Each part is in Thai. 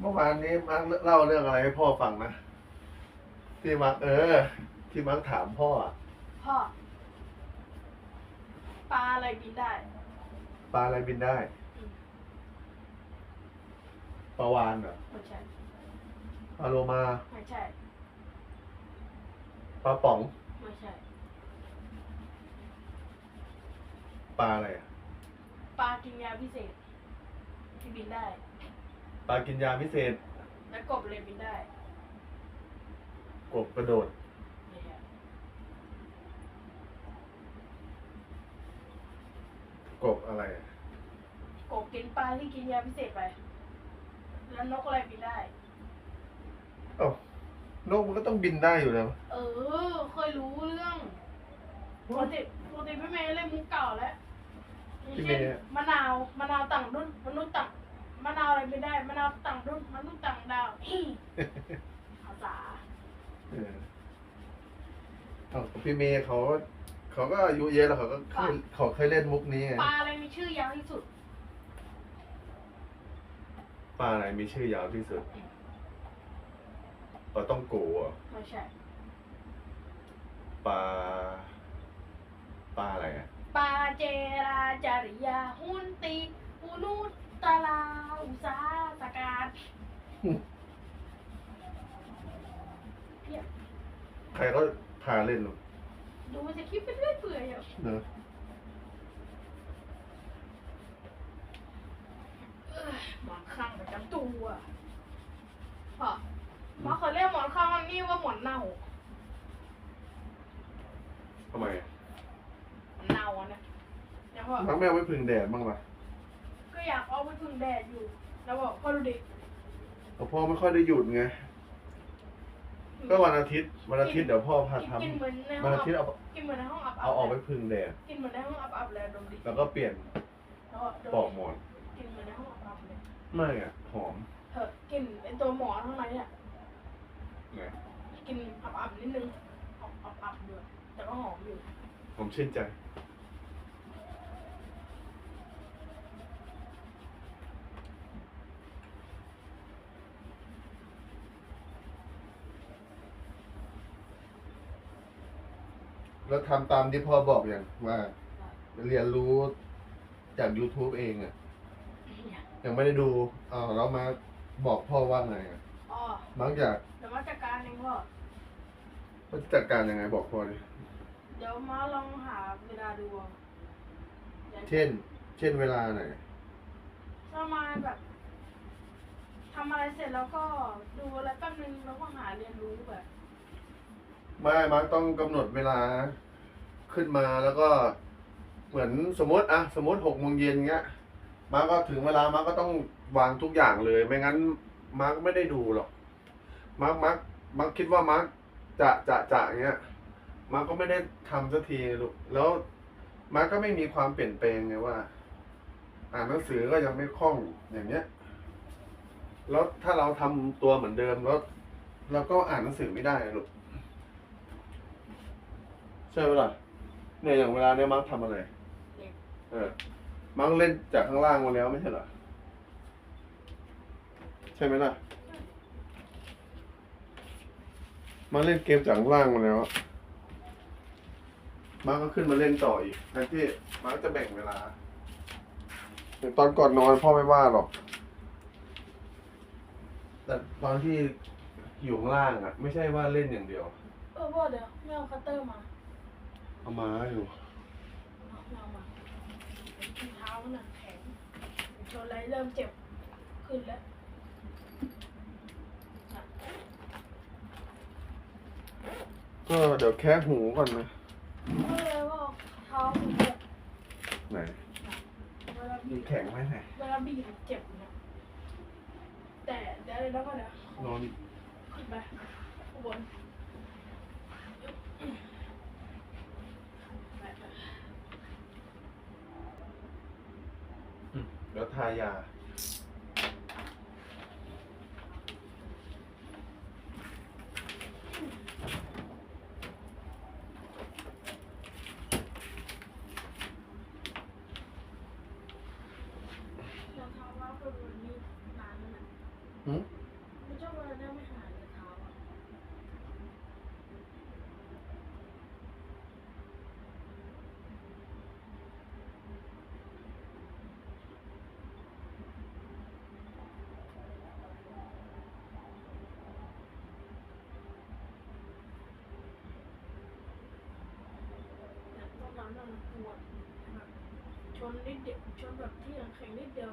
เมื่อวานนี้มาร์คเล่าเรื่องอะไรให้พ่อฟังนะที่มาร์คเออ ที่มาร์คถามพ่ออะพ่อปลาอะไรบินได้ ปลาอะไรบินได้อืมปลาวานเหรอไม่ใช่ปลาโลมาไม่ใช่ปลาป๋องไม่ใช่ปลาอะไรอะปลากินยาพิเศษที่บินได้ ปลากินยาพิเศษ และกบเลยบินได้กบกระโดด เนี่ยกบอะไรอะกบกินปลาที่กินยาพิเศษไป แล้วนกอะไรบินได้ เอ้านกมันก็ต้องบินได้อยู่แล้ว เออ เคยรู้เรื่องปกติปกติพี่เมย์เล่นมุกเก่าแล้วอย่างพี่เมเช่นย์มะนาวมะนาวต่างรุ่นมนุษย์ต่าง มะนาวอะไรไม่ได้มะนาวต่างรุ่นมนุษย์ต่างดาวภาษาเออเอ้าพี่เมย์เขาเขาก็อายุเยอะแล้วเขาก็เคยเขาเคยเล่นมุกนี้ไงปลาอะไรมีชื่อยาวที่สุดปลาอะไรมีชื่อยาวที่สุดปลาต้องโกะเหรอไม่ใช่ปลาปลาอะไรอะปาเจราจาริยาหุนตีอุนุ ตตลาอุสาสการเพียบใครก็พาเล่นหรอกดูมันจะคิดไปเรื่อยเปื่อยอะเนอะเอ้ยหมอนข้างประจำตัวพอหมอเคยเรียกหมอนข้างมันนี่ว่าหมอนเน่าทำไมอะหมอนเน่าอะนะแล้วพอมักแม่เอาไว้พึ่งแดดบ้างล่ะ ก็อยากเอาไปพึ่งแดดอยู่ แล้วบอกพ่อดูดิแต่พ่อไม่ค่อยได้หยุดไง ก็วันอาทิตย์ วันอาทิตย์เดี๋ยวพ่อพาทกินเหมือนในำห้วัอนงอาทิตย์เอากินเหมือนในห้องอับๆเอาออกไปลยพึ่งแดด กินเหมือนในห้องอับๆเลยดมดิแล้วก็เปลี่ยนแล้วก็ดมปอกหมอน กินเหมือนในห้องอับๆเลยไม่อะหอมเถอะกินไอตัวหมอนข้างในอะไงกินอับๆนิดนึงออกอับๆด้วยแต่ก็หอมอยู่ผมชื่นใจ แล้วทำตามที่พ่อบอกอย่างว่าเรียนรู้จาก YouTube เองอะยังไม่ได้ดูอ้าวแล้วมาบอกพ่อว่าไงอะอ๋อมักอยากเดี๋ยวมาจัดการเองพ่อจัดการยังไงบอกพ่อดิเดี๋ยวมาลองหาเวลาดูเอาดี๋ยวเช่น เช่นเวลาไหนประมาณแบบทำอะไรเสร็จแล้วก็ดูอะไรแป๊บนึงแล้วก็หาเรียนรู้แบบ ไม่มาร์คต้องกำหนดเวลาขึ้นมาแล้วก็เหมือนสมมติอะสมมติหกโมงเย็นเงี้ย มาร์คก็ถึงเวลามาร์คก็ต้องวางทุกอย่างเลย ไม่งั้น มาร์คไม่ได้ดูหรอก มาร์คมาร์คมาร์คคิดว่ามาร์คจะจะจะเงี้ย มาร์คก็ไม่ได้ทำสักทีลูกแล้ว มาร์คก็ไม่มีความเปลี่ยนแปลงไงว่า อ่านหนังสือก็ยังไม่คล่องอย่างเนี้ย แล้วถ้าเราทำตัวเหมือนเดิมแล้วเราก็อ่านหนังสือไม่ได้ลูก ใช่ไหมล่ะเนี่ยอย่างเวลาเนี่ยมักทำอะไรเด็กเออมักเล่นจากข้างล่างมาแล้วไม่ใช่เหรอ ใช่ไหมล่ะมักเล่นเกมจากข้างล่างมาแล้วมักก็ขึ้นมาเล่นต่ออีกแทนที่มักจะแบ่งเวลาอย่างตอนก่อนนอนพ่อไม่ว่าหรอก แต่ตอนที่อยู่ข้างล่างอะ ไม่ใช่ว่าเล่นอย่างเดียว เออพ่อเดี๋ยวไม่เอาคัตเตอร์มา เอามาอยู่ไม่เอามาที่เท้ามันหนักแข็งชนอะไรเริ่มเจ็บขึ้นแล้วน่ะก็เดี๋ยวแค่หูก่อนนะก็เลยว่าเท้ามันเจ็บไหนเวลาบีมีบแข็งไหมไหนเวลาบีบเจ็บนะแต่เดี๋ยวแล้วก็เดี๋ยว นอนขึ้นไปข้างบนไปไป เดี๋ยวทายา เราทำว่าเป็นวันนี้นานแล้วนะ หืม ไม่ชอบอะไรได้ไม่หายเลยเท้าอะ เนี่ยตอน นั้นน่ะมันปวดแบบชนนิดเดียวชนแบบที่แข็งๆนิดเดียว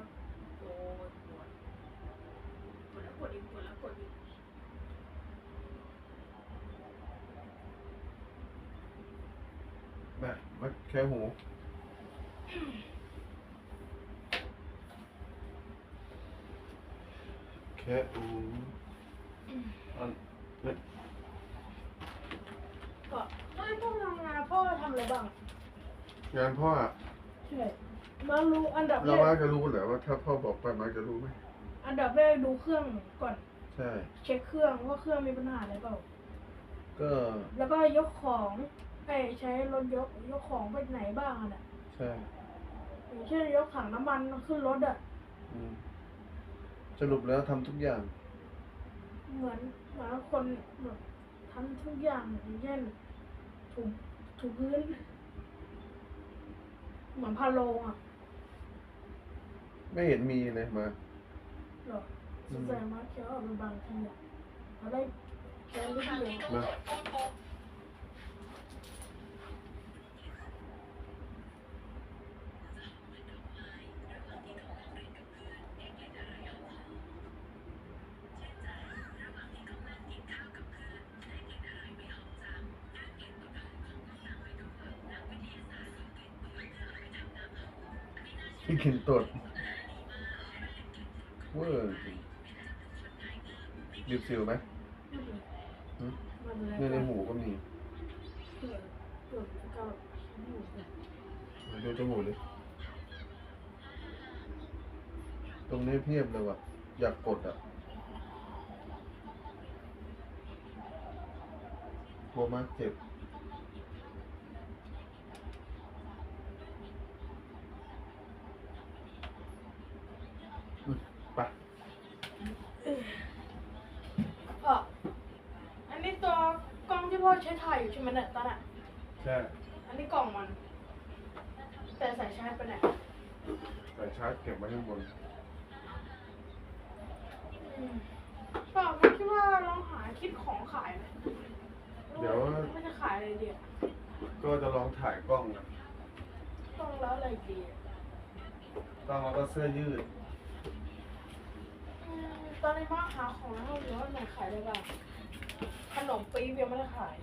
โอ้ยปวดปวดแล้วปวดอีกปวดแล้วปวดอีกแม่มาแค่หูแค่หูอันเฮ้ยก็ให้พ่อทำงานพ่อทำอะไรบ้าง งานพ่ออะใช่มารู้อันดับแรเราว่ากจะรู้เหรอว่าถ้าพ่อบอกไปมาจะรู้ไหมอันดับแรกดูเครื่องก่อน ใช่ เช็คเครื่องว่าเครื่องมีปัญหาอะไรเปล่า ก็แล้วก็ยกของไอ้ใช้รถยกยกของไปไหนบ้างอะน่ะใช่อย่างเช่นยกถังน้ำมันขึ้นรถอะอืมสรุปแล้วทำทุกอย่าง เหมือนเหมือนคนแบบทำทุกอย่างอย่างเช่นถูถูพื้น เหมือนพาโลงอะไม่เห็นมีเลยมาหรอสงสัยมาเคี้ยวออกไปบางทีอะเขาได้แค่นิดเดียว มา พี่กินตดเวอร์จริงดิบซิลไหมหึมันเลยเนี่ยในหูก็มีเผื่อเผื่อก็หูเนี่ยดูจมูกดิตรงนี้เพียบเลยว่ะ อยากกดอะกลัวมากเจ็บ อืมไป อะอันนี้ตัวกล้องที่พ่อใช้ถ่ายอยู่ใช่ไหมเนี่ยตอนน่ะใช่อันนี้กล่องมัน แต่ใส่ชาร์จไปไหนใส่ชาร์จเก็บไว้ข้างบนอืมก็ไม่คิดว่าลองหาคลิปของขายไหมเดี๋ยวไม่จะขายอะไรดีอะก็จะลองถ่ายกล้องนะต้องแล้วอะไรดีอะกล้องแล้วก็เสื้อยืดอืมตอนนี้มาหาของแล้วอยู่ว่าไหนขายได้บ้าง ขนมปี๊บยังไม่ได้ขาย